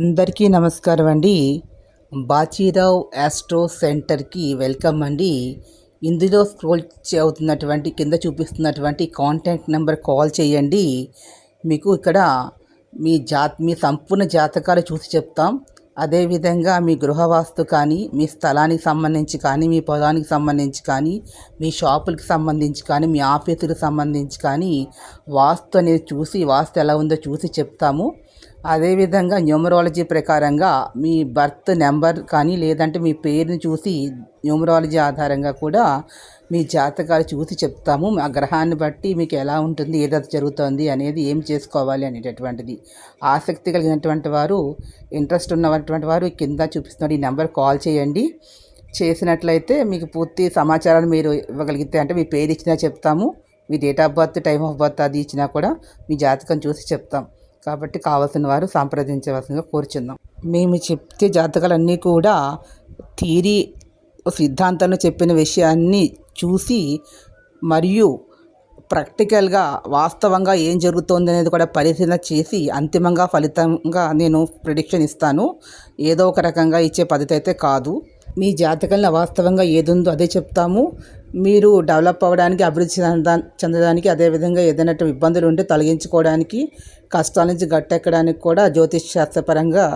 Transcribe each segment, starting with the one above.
అందరికీ నమస్కారం అండి. బాచీరావ్ యాస్ట్రో సెంటర్కి వెల్కమ్ అండి. ఇందులో స్క్రోల్ అవుతున్నటువంటి కింద చూపిస్తున్నటువంటి కాంటాక్ట్ నెంబర్ కాల్ చేయండి. మీకు ఇక్కడ మీ జా మీ సంపూర్ణ జాతకాలు చూసి చెప్తాం. అదేవిధంగా మీ గృహవాస్తు కానీ మీ స్థలానికి సంబంధించి కానీ మీ పొలానికి సంబంధించి కానీ మీ షాపులకు సంబంధించి కానీ మీ ఆఫీసులకు సంబంధించి కానీ వాస్తు అనేది చూసి వాస్తు ఎలా ఉందో చూసి చెప్తాము. అదేవిధంగా న్యూమరాలజీ ప్రకారంగా మీ బర్త్ నెంబర్ కానీ లేదంటే మీ పేరుని చూసి న్యూమరాలజీ ఆధారంగా కూడా మీ జాతకాలు చూసి చెప్తాము. ఆ గ్రహాన్ని బట్టి మీకు ఎలా ఉంటుంది ఏదైతే జరుగుతుంది అనేది ఏం చేసుకోవాలి అనేటటువంటిది. ఆసక్తి కలిగినటువంటి వారు ఇంట్రెస్ట్ ఉన్నటువంటి వారు కింద చూపిస్తున్న ఈ నెంబర్ కాల్ చేయండి. చేసినట్లయితే మీకు పూర్తి సమాచారాన్ని మీరు ఇవ్వగలిగితే అంటే మీ పేరు ఇచ్చినా చెప్తాము. మీ date of birth time of birth అది ఇచ్చినా కూడా మీ జాతకం చూసి చెప్తాం. కాబట్టి కావాల్సిన వారు సంప్రదించవలసిందిగా కోరుచున్నాం. మేము చెప్తే జాతకాలన్నీ కూడా థీరీ సిద్ధాంతంలో చెప్పిన విషయాన్ని చూసి మరియు ప్రాక్టికల్గా వాస్తవంగా ఏం జరుగుతుంది అనేది కూడా పరిశీలన చేసి అంతిమంగా ఫలితంగా నేను ప్రిడిక్షన్ ఇస్తాను. ఏదో ఒక రకంగా ఇచ్చే పద్ధతి అయితే కాదు. మీ జాతకంలో వాస్తవంగా ఏదుందో అదే చెప్తాము. మీరు డెవలప్ అవ్వడానికి అభివృద్ధి చెందా చెందడానికి అదేవిధంగా ఏదైనా ఇబ్బందులు ఉంటే తొలగించుకోవడానికి కష్టాల నుంచి గట్టెక్కడానికి కూడా జ్యోతిష్ శాస్త్రపరంగా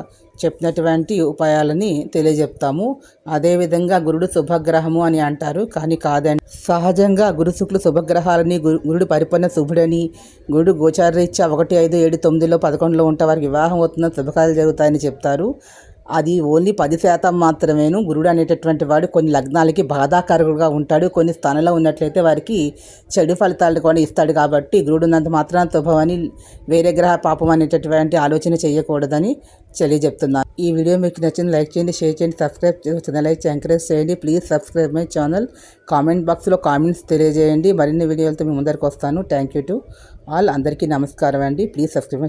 చెప్పినటువంటి ఉపాయాలని తెలియజెప్తాము. అదేవిధంగా గురుడు శుభగ్రహము అని అంటారు కానీ కాదండి. సహజంగా గురు శుక్లు శుభగ్రహాలని గురుడు పరిపూర్ణ శుభుడని గురుడు గోచారరీత్యా ఒకటి ఐదు ఏడు తొమ్మిదిలో పదకొండులో ఉంటే వారికి వివాహం అవుతున్న శుభకార్యాలు జరుగుతాయని చెప్తారు. అది ఓన్లీ పది శాతం మాత్రమేను. గురుడు అనేటటువంటి వాడు కొన్ని లగ్నాలకి బాధాకారకుడుగా ఉంటాడు. కొన్ని స్థానంలో ఉన్నట్లయితే వారికి చెడు ఫలితాలు కూడా ఇస్తాడు కాబట్టి గురుడు ఉన్నంత మాత్రం శుభమని వేరే గ్రహ పాపం అనేటటువంటి ఆలోచన చేయకూడదని తెలియజెప్తున్నాను. ఈ వీడియో మీకు నచ్చింది లైక్ చేయండి షేర్ చేయండి సబ్స్క్రైబ్ ఛానల్ లైక్ ఎంకరేజ్ చేయండి. Please subscribe my channel. Comment బాక్స్లో కామెంట్స్ తెలియజేయండి. మరిన్ని వీడియోలతో మీ ముందరికి వస్తాను. Thank you to all. అందరికీ నమస్కారం అండి. Please subscribe